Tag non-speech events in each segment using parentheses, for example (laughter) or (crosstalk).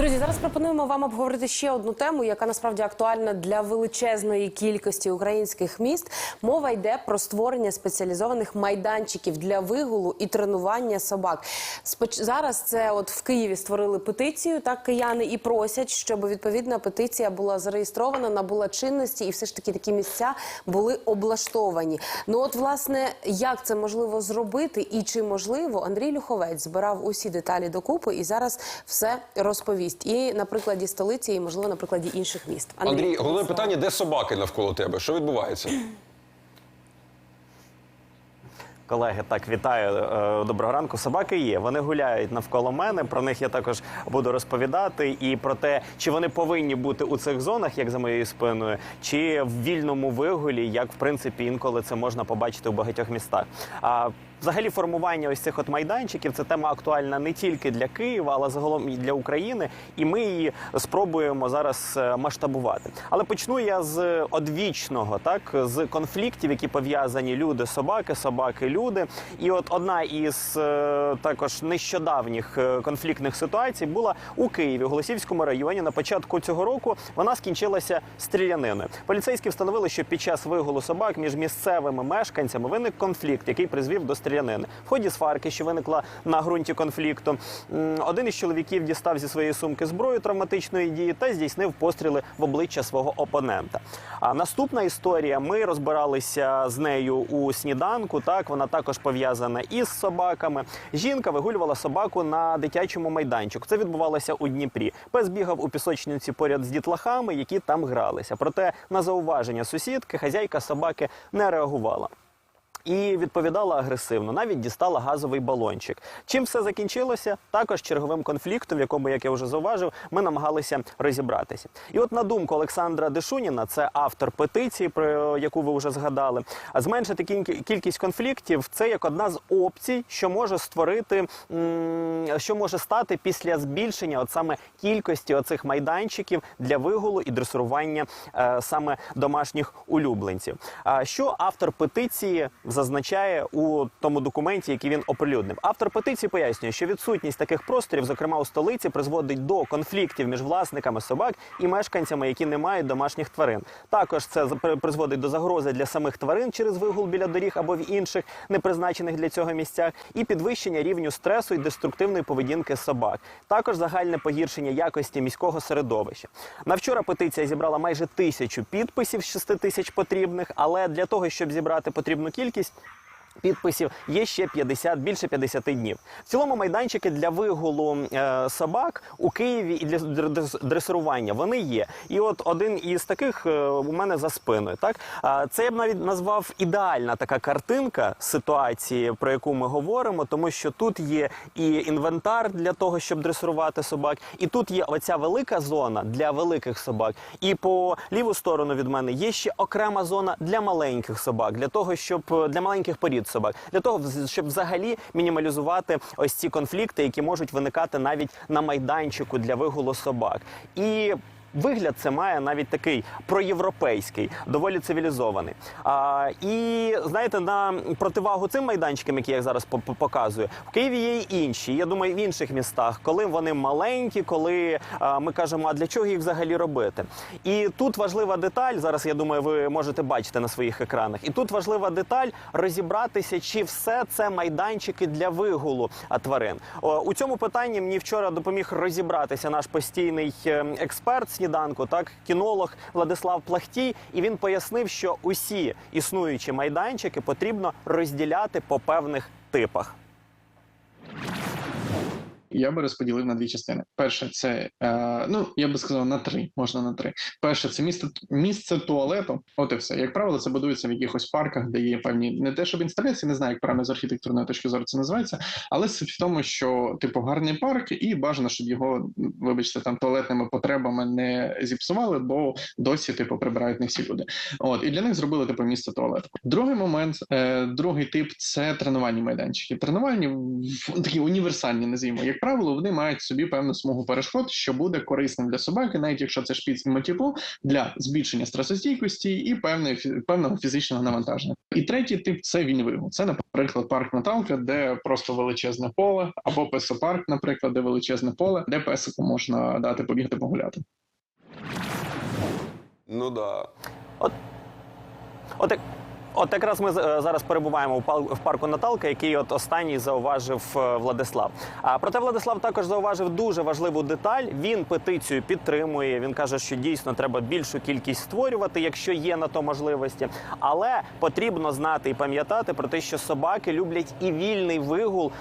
Друзі, зараз пропонуємо вам обговорити ще одну тему, яка насправді актуальна для величезної кількості українських міст. Мова йде про створення спеціалізованих майданчиків для вигулу і тренування собак. Споч... Зараз це от в Києві створили петицію, так кияни і просять, щоб відповідна петиція була зареєстрована, набула чинності, і все ж таки такі місця були облаштовані. Ну от власне, як це можливо зробити, і чи можливо Андрій Люховець збирав усі деталі докупи і зараз все розповість. І на прикладі столиці, і можливо на прикладі інших міст. Андрій, головне питання: де собаки навколо тебе? Що відбувається? Колеги, так вітаю. Е, Доброго ранку. Собаки є. Вони гуляють навколо мене. Про них я також буду розповідати. І про те, чи вони повинні бути у цих зонах, як за моєю спиною, чи в вільному вигулі, як в принципі інколи це можна побачити у багатьох містах. А взагалі формування ось цих от майданчиків це тема актуальна не тільки для Києва, але загалом і для України. І ми її спробуємо зараз е, масштабувати. Але почну я з одвічного, так з конфліктів, які пов'язані люди, собаки, собаки, люди. І от одна із е, також нещодавніх е, конфліктних ситуацій була у Києві, у Голосівському районі. На початку цього року вона скінчилася стріляниною. Поліцейські встановили, що під час вигулу собак між місцевими мешканцями виник конфлікт, який призвів до стрілянини. В ході сварки, що виникла на ґрунті конфлікту, один із чоловіків дістав зі своєї сумки зброю травматичної дії та здійснив постріли в обличчя свого опонента. А наступна історія. Ми розбиралися з нею у сніданку. Так вона також пов'язана із собаками. Жінка вигулювала собаку на дитячому майданчику. Це відбувалося у Дніпрі. Пес бігав у пісочниці поряд з дітлахами, які там гралися. Проте на зауваження сусідки хазяйка собаки не реагувала. І відповідала агресивно, навіть дістала газовий балончик. Чим все закінчилося? Також черговим конфліктом, в якому, як я вже зауважив, ми намагалися розібратися. І от на думку Олександра Дешуніна, це автор петиції, про яку ви вже згадали, зменшити кіль- кількість конфліктів це як одна з опцій, що може створити, що може стати після збільшення от саме кількості оцих майданчиків для вигулу і дресурування е, саме домашніх улюбленців. Що автор петиції зазначає у тому документі, який він оприлюднив? Автор петиції пояснює, що відсутність таких просторів, зокрема у столиці, призводить до конфліктів між власниками собак і мешканцями, які не мають домашніх тварин. Також це призводить до загрози для самих тварин через вигул біля доріг або в інших непризначених для цього місцях, і підвищення рівню стресу і деструктивної поведінки собак. Також загальне погіршення якості міського середовища. На вчора петиція зібрала майже тисячу підписів з 6 тисяч потрібних, але для того, щоб зібрати потрібну кількість. que Підписів є ще 50, більше 50 днів. В цілому майданчики для вигулу е, собак у Києві і для др- др- дресирування вони є. І от один із таких е, у мене за спиною. Так А, це я б навіть назвав ідеальна така картинка ситуації, про яку ми говоримо, тому що тут є і інвентар для того, щоб дресирувати собак, і тут є оця велика зона для великих собак. І по ліву сторону від мене є ще окрема зона для маленьких собак, для того, щоб е, для маленьких порід собак, для того, щоб взагалі мінімалізувати ось ці конфлікти, які можуть виникати навіть на майданчику для вигулу собак. І Вигляд це має навіть такий проєвропейський, доволі цивілізований. А, і знаєте, на противагу цим майданчикам, які я зараз по- по- показую, в Києві є й інші. Я думаю, в інших містах, коли вони маленькі, коли а, ми кажемо, а для чого їх взагалі робити? І тут важлива деталь. Зараз я думаю, ви можете бачити на своїх екранах. І тут важлива деталь розібратися, чи все це майданчики для вигулу тварин. О, у цьому питанні мені вчора допоміг розібратися наш постійний е, експерт сніданку, так кінолог Владислав Плахтій, і він пояснив, що усі існуючі майданчики потрібно розділяти по певних типах. Я би розподілив на дві частини. Перше, це е, ну я би сказав на три, можна на три. Перше, це місце місце туалету. От і все. Як правило, це будується в якихось парках, де є певні не те, щоб інсталяції, не знаю, як правильно з архітектурної точки зору це називається, але суть в тому, що типу гарний парк, і бажано, щоб його, вибачте, там туалетними потребами не зіпсували, бо досі типу прибирають не всі люди. От і для них зробили типу місце туалету. Другий момент, е, другий тип це тренувальні майданчики. Тренувальні такі універсальні, називаємо. Як правило, вони мають собі певну смугу перешкод, що буде корисним для собаки, навіть якщо це шпіц мотіпу, для збільшення стресостійкості і певної певного фізичного навантаження. І третій тип це віньвигу. Це, наприклад, парк Наталка, де просто величезне поле, або песопарк, наприклад, де величезне поле, де песику можна дати побігти погуляти. Ну да. От, як- от якраз ми е, зараз перебуваємо в парку Наталка, який от останній зауважив е, Владислав. А проте Владислав також зауважив дуже важливу деталь. Він петицію підтримує. Він каже, що дійсно треба більшу кількість створювати, якщо є на то можливості. Але потрібно знати і пам'ятати про те, що собаки люблять і вільний вигул,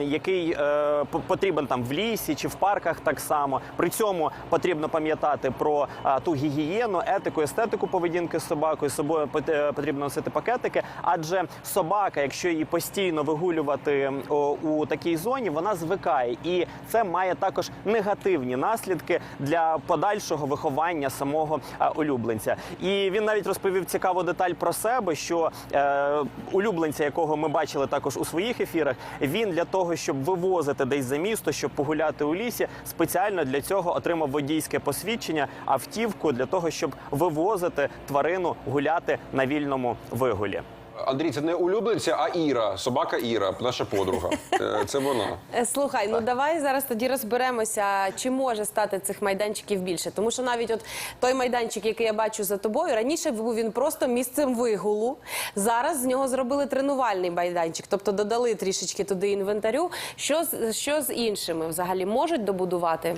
який е, по- потрібен там в лісі чи в парках так само. При цьому потрібно пам'ятати про ту гігієну, етику, естетику поведінки з собакою. Собою пот- потрібно носити пакетики, адже собака, якщо її постійно вигулювати о, у такій зоні, вона звикає, і це має також негативні наслідки для подальшого виховання самого а, улюбленця. І він навіть розповів цікаву деталь про себе, що е, улюбленця, якого ми бачили також у своїх ефірах, він для того, щоб вивозити десь за місто, щоб погуляти у лісі, спеціально для цього отримав водійське посвідчення, автівку для того, щоб вивозити тварину гуляти на вільному вигулі. Андрій, це не улюбленця, а Іра. Собака Іра, наша подруга. Е, Це вона. Е, Слухай, ну давай зараз тоді розберемося, чи може стати цих майданчиків більше. Тому що навіть от той майданчик, який я бачу за тобою, раніше був він просто місцем вигулу. Зараз з нього зробили тренувальний майданчик, тобто додали трішечки туди інвентарю. Що з що з іншими взагалі можуть добудувати?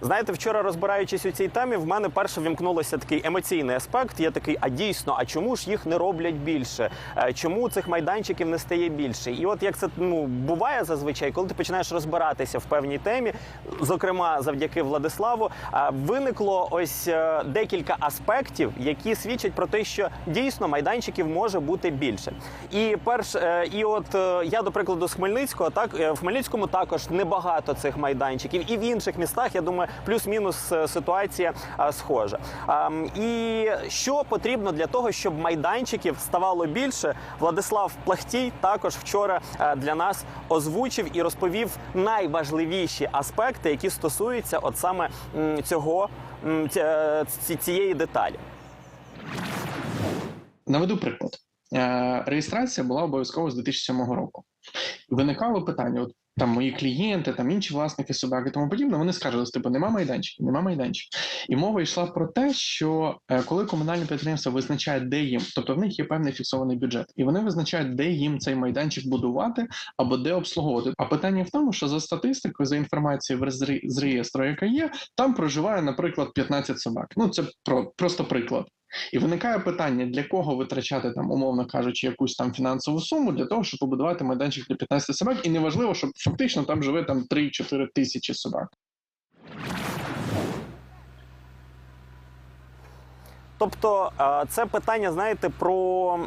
Знаєте, вчора розбираючись у цій темі, в мене перше вімкнулося такий емоційний аспект. Я такий, а дійсно, а чому ж їх не роблять більше? Е, Чому цих майданчиків не стає більше? І от як це ну буває зазвичай, коли ти починаєш розбиратися в певній темі, зокрема завдяки Владиславу, е, виникло ось е, декілька аспектів, які свідчать про те, що дійсно майданчиків може бути більше. І перш і от я до прикладу з Хмельницького, так в Хмельницькому також небагато цих майданчиків, і в інших містах я думаю, плюс-мінус е, ситуація е, схожа. І що потрібно для того, щоб майданчиків ставало більше? Владислав Плахтій також вчора е, для нас озвучив і розповів найважливіші аспекти, які стосуються от саме цього цієї деталі. Наведу приклад. Реєстрація була обов'язково з 2007 року. Виникало питання: от там мої клієнти, там інші власники собак і тому подібне, вони скаржились, типу, нема майданчиків, нема майданчиків. І мова йшла про те, що е, коли комунальне підприємство визначає, де їм, тобто в них є певний фіксований бюджет, і вони визначають, де їм цей майданчик будувати або де обслуговувати. А питання в тому, що за статистикою, за інформацією в з реєстру, яка є, там проживає, наприклад, 15 собак. Ну це про просто приклад. І виникає питання, для кого витрачати там, умовно кажучи, якусь там фінансову суму для того, щоб побудувати майданчик для 15 собак, і неважливо, щоб фактично там живе там 3-4 тисячі собак. Тобто е, це питання, знаєте, про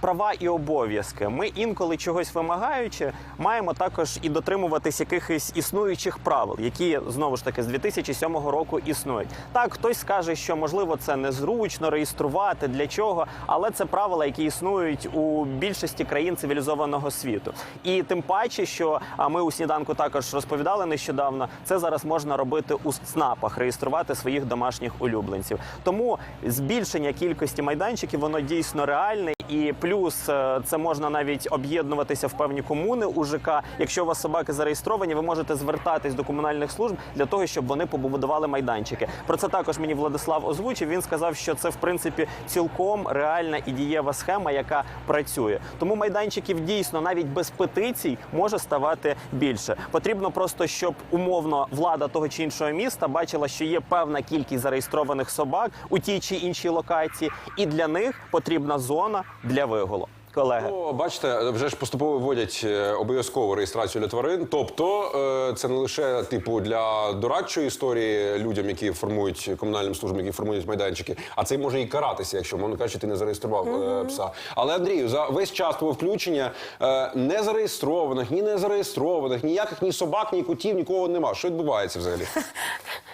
права і обов'язки. Ми інколи чогось вимагаючи, маємо також і дотримуватись якихось існуючих правил, які знову ж таки з 2007 року існують. Так, хтось скаже, що можливо це незручно реєструвати для чого, але це правила, які існують у більшості країн цивілізованого світу. І тим паче, що а ми у сніданку також розповідали нещодавно, це зараз можна робити у ЦНАПах, реєструвати своїх домашніх улюбленців. Тому збільшення кількості майданчиків воно дійсно реальне. І плюс е, це можна навіть об'єднуватися в певні комуни у ЖК. Якщо у вас собаки зареєстровані, ви можете звертатись до комунальних служб для того, щоб вони побудували майданчики. Про це також мені Владислав озвучив. Він сказав, що це в принципі цілком реальна і дієва схема, яка працює. Тому майданчиків дійсно навіть без петицій може ставати більше. Потрібно просто, щоб умовно влада того чи іншого міста бачила, що є певна кількість зареєстрованих собак у тій чи іншій локації, і для них потрібна зона для вигулу. Колеги. Ну, бачите, вже ж поступово вводять е, обов'язкову реєстрацію для тварин. Тобто е, це не лише типу для дорадчої історії людям, які формують комунальним службам, які формують майданчики, а це може і каратися, якщо мовно кажучи, ти не зареєстрував е, пса. Але Андрію, за весь час твого включення не зареєстрованих, ні не зареєстрованих, ніяких ні собак, ні котів, нікого нема. Що відбувається взагалі? (laughs)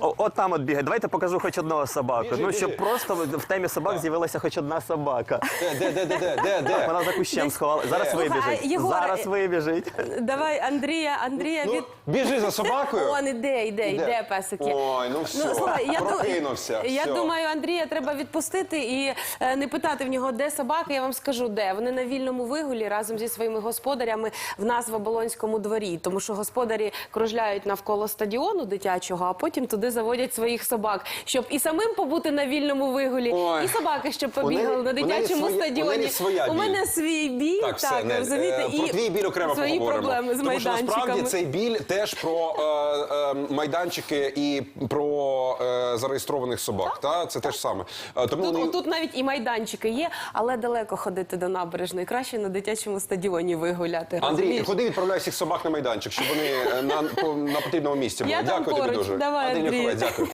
О, от там от бігає. Давайте покажу хоч одного собаку. Біжи, ну, біжи. щоб просто в темі собак з'явилася хоч одна собака. Де, де, де, де, де, де? Вона за кущем сховала. Зараз Слухай, вибіжить. а, Єгоре, Зараз вибіжить. Давай, Андрія, Андрія Ну, від. біжи за собакою. Он іде, іде, іде песик. є. Ой, ну все, слухай, я, ду- прокинувся. я все. думаю, Андрія треба відпустити і е, не питати в нього, де собака. Я вам скажу, де вони на вільному вигулі разом зі своїми господарями в нас в Оболонському дворі, тому що господарі кружляють навколо стадіону дитячого, а потім туди заводять своїх собак, щоб і самим побути на вільному вигулі, Ой. і собаки, щоб побігали на дитячому своя- стадіоні. своя у мене свій біль, Так, все, Нель, розумієте, е, про твій біль окремо свої поговоримо. проблеми з Тому що насправді цей біль теж про е, е, майданчики і про зареєстрованих собак. Та? Це те ж саме. Е, тому Тут, вони- тут навіть і майданчики є, але далеко ходити до набережної. Краще на дитячому стадіоні вигуляти. Андрій, розумієш? ходи відправляй всіх собак на майданчик, щоб вони е, на, по- на потрібному місці були. Я там Дякую тобі поруч. дуже. Давай, Андрій Андрію. Дякую.